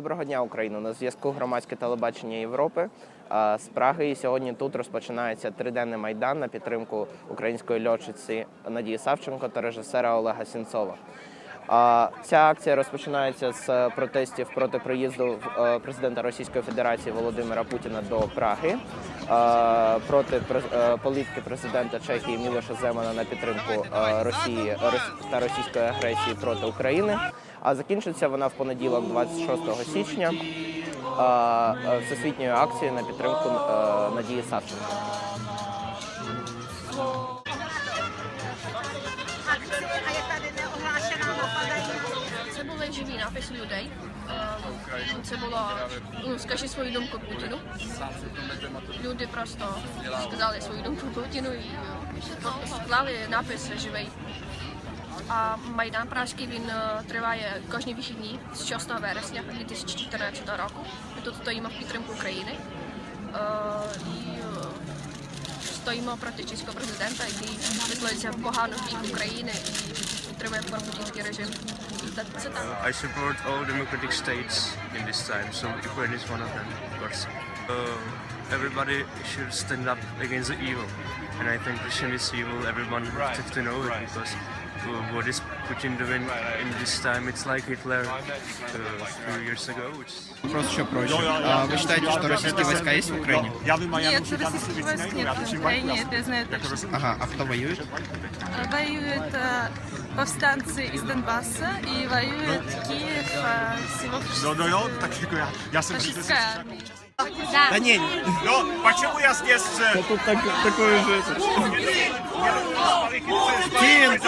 Доброго дня, Україно. На зв'язку громадське телебачення Європи з Праги. І сьогодні тут розпочинається триденний майдан на підтримку української льотчиці Надії Савченко та режисера Олега Сінцова. Ця акція розпочинається з протестів проти приїзду е, президента Російської Федерації Володимира Путіна до Праги, е, проти е, політики президента Чехії Мілоша Земана на підтримку е, Росії Рос- та російської агресії проти України. А закінчиться вона в понеділок, 26 січня, е, е, всесвітньою акцією на підтримку е, Надії Савченко. Були людей. Це було ну, скажи свою думку Путіну. Люди просто сказали свою думку Путіну і склали напис живий. А Майдан Пражський він триває кожні вихідні з 6 вересня 2014 року. Ми тут стоїмо в підтримку України. І стоїмо проти чеського президента, який погано в бік України і підтримує пропутінський режим. Та Це так. I support all democratic states in this time, so Ukraine is one of them, of course. Uh, everybody should stand up against the evil, and I think Russian is evil. Everyone has to know it because uh, what is Putin doing in this time? It's like Hitler uh, a few years ago. Which Вопрос еще проще. А вы считаете, что российские войска есть в Украине? Нет, российских войск нет в Украине, это я знаю точно. Ага, а кто воюет? Воюют э, повстанцы из Донбасса и воюет Киев а, всего фашистская армия. Да. да не, но почему я здесь... Да тут так, такое же... Киев!